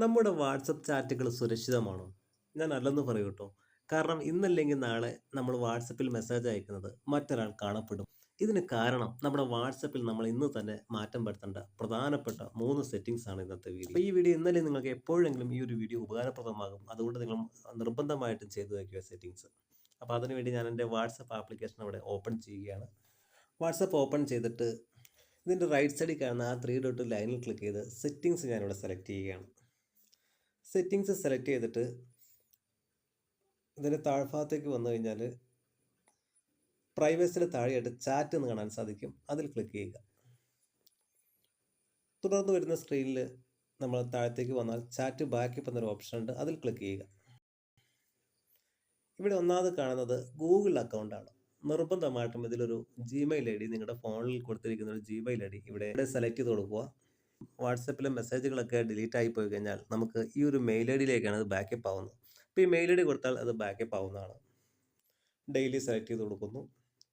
നമ്മുടെ വാട്സപ്പ് ചാറ്റുകൾ സുരക്ഷിതമാണോ? ഞാൻ അല്ലെന്ന് പറയൂ കേട്ടോ കാരണം ഇന്നല്ലെങ്കിൽ നാളെ നമ്മൾ വാട്സപ്പിൽ മെസ്സേജ് അയക്കുന്നത് മറ്റൊരാൾ കാണപ്പെടും. ഇതിന് കാരണം നമ്മുടെ വാട്സപ്പിൽ നമ്മൾ ഇന്ന് തന്നെ മാറ്റം വരുത്തേണ്ട പ്രധാനപ്പെട്ട മൂന്ന് സെറ്റിംഗ്സ് ആണ് ഇന്നത്തെ വീഡിയോ. ഈ വീഡിയോ ഇന്നലെ നിങ്ങൾക്ക് എപ്പോഴെങ്കിലും ഈ ഒരു വീഡിയോ ഉപകാരപ്രദമാകും. അതുകൊണ്ട് നിങ്ങൾ നിർബന്ധമായിട്ടും ചെയ്തു വയ്ക്കുക സെറ്റിംഗ്സ്. അപ്പോൾ അതിനുവേണ്ടി ഞാൻ എന്റെ വാട്സപ്പ് ആപ്ലിക്കേഷൻ അവിടെ ഓപ്പൺ ചെയ്യുകയാണ്. വാട്സപ്പ് ഓപ്പൺ ചെയ്തിട്ട് ഇതിന്റെ റൈറ്റ് സൈഡിൽ കാണുന്ന ആ ത്രീ ഡോട്ട് ലൈനിൽ ക്ലിക്ക് ചെയ്ത് സെറ്റിംഗ്സ് ഞാനിവിടെ സെലക്ട് ചെയ്യുകയാണ്. സെറ്റിംഗ്സ് സെലക്ട് ചെയ്തിട്ട് ഇതിന്റെ താഴ്ഭാഗത്തേക്ക് വന്നു കഴിഞ്ഞാൽ പ്രൈവസിയുടെ താഴെയായിട്ട് ചാറ്റ് എന്ന് കാണാൻ സാധിക്കും. അതിൽ ക്ലിക്ക് ചെയ്യുക. തുടർന്ന് വരുന്ന സ്ക്രീനിൽ നമ്മൾ താഴത്തേക്ക് വന്നാൽ ചാറ്റ് ബാക്കപ്പ് എന്നൊരു ഓപ്ഷൻ ഉണ്ട്. അതിൽ ക്ലിക്ക് ചെയ്യുക. ഇവിടെ ഒന്നാമത് കാണുന്നത് ഗൂഗിൾ അക്കൗണ്ടാണ്. നിർബന്ധമായിട്ടും ഇതിലൊരു ജിമെയിൽ ഐ ഡി നിങ്ങളുടെ ഫോണിൽ കൊടുത്തിരിക്കുന്ന ഒരു ജിമെയിൽ ഐ ഡി ഇവിടെ സെലക്ട് ചെയ്ത് കൊടുക്കുക. വാട്സപ്പിലെ മെസ്സേജുകളൊക്കെ ഡിലീറ്റ് ആയി പോയി കഴിഞ്ഞാൽ നമുക്ക് ഈ ഒരു മെയിൽ ഐ ഡിയിലേക്കാണ് അത് ബാക്കപ്പ് ആവുന്നത്. അപ്പോൾ ഈ മെയിൽ ഐ ഡി കൊടുത്താൽ അത് ബാക്കപ്പ് ആവുന്നതാണ്. ഡെയിലി സെലക്ട് ചെയ്ത് കൊടുക്കുന്നു.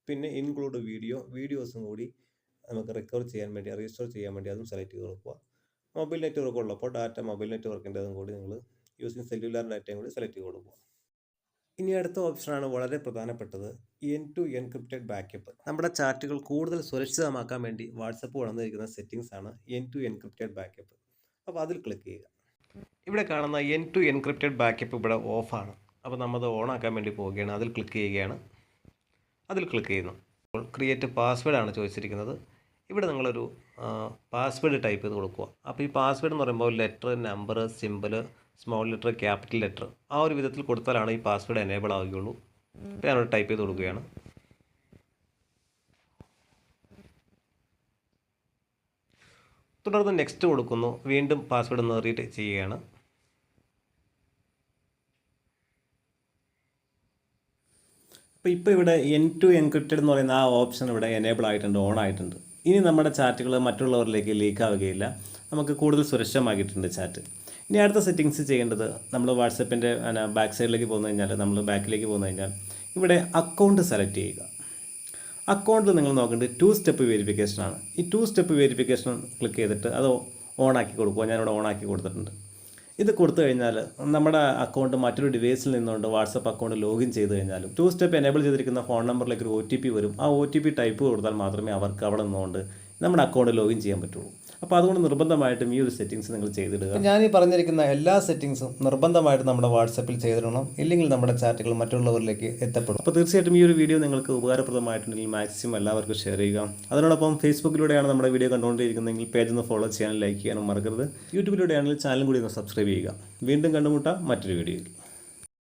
പിന്നെ ഇൻക്ലൂഡ് വീഡിയോ വീഡിയോസും കൂടി നമുക്ക് റിക്കവർ ചെയ്യാൻ വേണ്ടി റീസ്റ്റോർ ചെയ്യാൻ വേണ്ടി അതും സെലക്ട് ചെയ്ത് കൊടുക്കുക. മൊബൈൽ നെറ്റ്വർക്ക് ഉള്ളപ്പോൾ ഡാറ്റ മൊബൈൽ നെറ്റ്വർക്കിന്റെതും കൂടി നിങ്ങൾ യൂസിങ് സെല്ലുലാർ ഡാറ്റയും കൂടി സെലക്ട് ചെയ്ത് കൊടുക്കുക. ഇനി അടുത്ത ഓപ്ഷനാണ് വളരെ പ്രധാനപ്പെട്ടത് എൻ ടു എൻക്രിപ്റ്റഡ് ബാക്കപ്പ്. നമ്മുടെ ചാറ്റുകൾ കൂടുതൽ സുരക്ഷിതമാക്കാൻ വേണ്ടി വാട്സപ്പ് വളർന്നിരിക്കുന്ന സെറ്റിംഗ്സ് ആണ് എൻ ടു എൻക്രിപ്റ്റഡ് ബാക്കപ്പ്. അപ്പോൾ അതിൽ ക്ലിക്ക് ചെയ്യുക. ഇവിടെ കാണുന്ന എൻ ടു എൻക്രിപ്റ്റഡ് ബാക്കപ്പ് ഇവിടെ ഓഫാണ്. അപ്പോൾ ഓൺ ആക്കാൻ വേണ്ടി പോവുകയാണ്. അതിൽ ക്ലിക്ക് ചെയ്യുകയാണ്. അതിൽ ക്ലിക്ക് ചെയ്യുന്നു. അപ്പോൾ ക്രിയേറ്റ് പാസ്വേഡ് ആണ് ചോദിച്ചിരിക്കുന്നത്. ഇവിടെ നിങ്ങളൊരു പാസ്വേഡ് ടൈപ്പ് ചെയ്ത് കൊടുക്കുക. അപ്പോൾ ഈ പാസ്വേഡ് എന്ന് പറയുമ്പോൾ letter, number, simple small letter, capital letter ആ ഒരു വിധത്തിൽ കൊടുത്താലാണ് ഈ പാസ്വേഡ് എനേബിൾ ആവുകയുള്ളൂ. അപ്പോൾ ഞാനവിടെ ടൈപ്പ് ചെയ്ത് കൊടുക്കുകയാണ്. തുടർന്ന് നെക്സ്റ്റ് കൊടുക്കുന്നു. വീണ്ടും പാസ്വേഡ് ഒന്ന് റീഡ് ചെയ്യുകയാണ്. അപ്പോൾ ഇപ്പോൾ ഇവിടെ എൻ ടു എൻക്രിപ്റ്റഡ് എന്ന് പറയുന്ന ആ ഓപ്ഷൻ ഇവിടെ എനേബിൾ ആയിട്ടുണ്ട് ഓൺ ആയിട്ടുണ്ട്. ഇനി നമ്മുടെ ചാറ്റുകൾ മറ്റുള്ളവരിലേക്ക് ലീക്ക് ആവുകയില്ല. നമുക്ക് കൂടുതൽ സുരക്ഷിതമാക്കിയിട്ടുണ്ട് ചാറ്റ്. ഇനി അടുത്ത സെറ്റിങ്സ് ചെയ്യേണ്ടത് നമ്മൾ വാട്സപ്പിന്റെ ബാക്ക് സൈഡിലേക്ക് പോന്നു കഴിഞ്ഞാൽ നമ്മൾ ബാക്കിലേക്ക് പോന്നു കഴിഞ്ഞാൽ ഇവിടെ അക്കൗണ്ട് സെലക്ട് ചെയ്യുക. അക്കൗണ്ടിൽ നിങ്ങൾ നോക്കേണ്ടത് ടു സ്റ്റെപ്പ് വെരിഫിക്കേഷനാണ് ഈ ടു സ്റ്റെപ്പ് വെരിഫിക്കേഷൻ ക്ലിക്ക് ചെയ്തിട്ട് അത് ഓൺ ആക്കി കൊടുക്കുക. ഞാനിവിടെ ഓൺ ആക്കി കൊടുത്തിട്ടുണ്ട്. ഇത് കൊടുത്തു കഴിഞ്ഞാൽ നമ്മുടെ അക്കൗണ്ട് മറ്റൊരു ഡിവൈസിൽ നിന്നുകൊണ്ട് വാട്സപ്പ് അക്കൗണ്ട് ലോഗിൻ ചെയ്ത് കഴിഞ്ഞാലും ടു സ്റ്റെപ്പ് എനേബിൾ ചെയ്തിരിക്കുന്ന ഫോൺ നമ്പറിലേക്ക് ഒരു ഒ വരും. ആ ഒ ടൈപ്പ് കൊടുത്താൽ മാത്രമേ അവർക്ക് അവിടെ നിന്നുകൊണ്ട് നമ്മുടെ അക്കൗണ്ട് ലോഗിൻ ചെയ്യാൻ പറ്റുള്ളൂ. അപ്പോൾ അതുകൊണ്ട് നിർബന്ധമായിട്ടും ഈ ഒരു സെറ്റിങ്സ് നിങ്ങൾ ചെയ്തിടുക. ഞാൻ ഈ പറഞ്ഞിരിക്കുന്ന എല്ലാ സെറ്റിങ്സും നിർബന്ധമായിട്ടും നമ്മുടെ വാട്സപ്പിൽ ചെയ്തിടണം. ഇല്ലെങ്കിൽ നമ്മുടെ ചാറ്റുകൾ മറ്റുള്ളവരിലേക്ക് എത്തപ്പെടും. അപ്പോൾ തീർച്ചയായിട്ടും ഈ ഒരു വീഡിയോ നിങ്ങൾക്ക് ഉപകാരപ്രദമായിട്ടുണ്ടെങ്കിൽ മാക്സിമം എല്ലാവർക്കും ഷെയർ ചെയ്യുക. അതിനോടൊപ്പം ഫേസ്ബുക്കിലൂടെയാണ് നമ്മുടെ വീഡിയോ കണ്ടുകൊണ്ടിരിക്കുന്നതെങ്കിൽ പേജ് ഒന്ന് ഫോളോ ചെയ്യാനും ലൈക്ക് ചെയ്യാനും മറക്കരുത്. യൂട്യൂബിലൂടെയാണെങ്കിൽ ചാനലും കൂടി ഒന്ന് സബ്സ്ക്രൈബ് ചെയ്യുക. വീണ്ടും കണ്ടുമുട്ടാം മറ്റൊരു വീഡിയോയിൽ.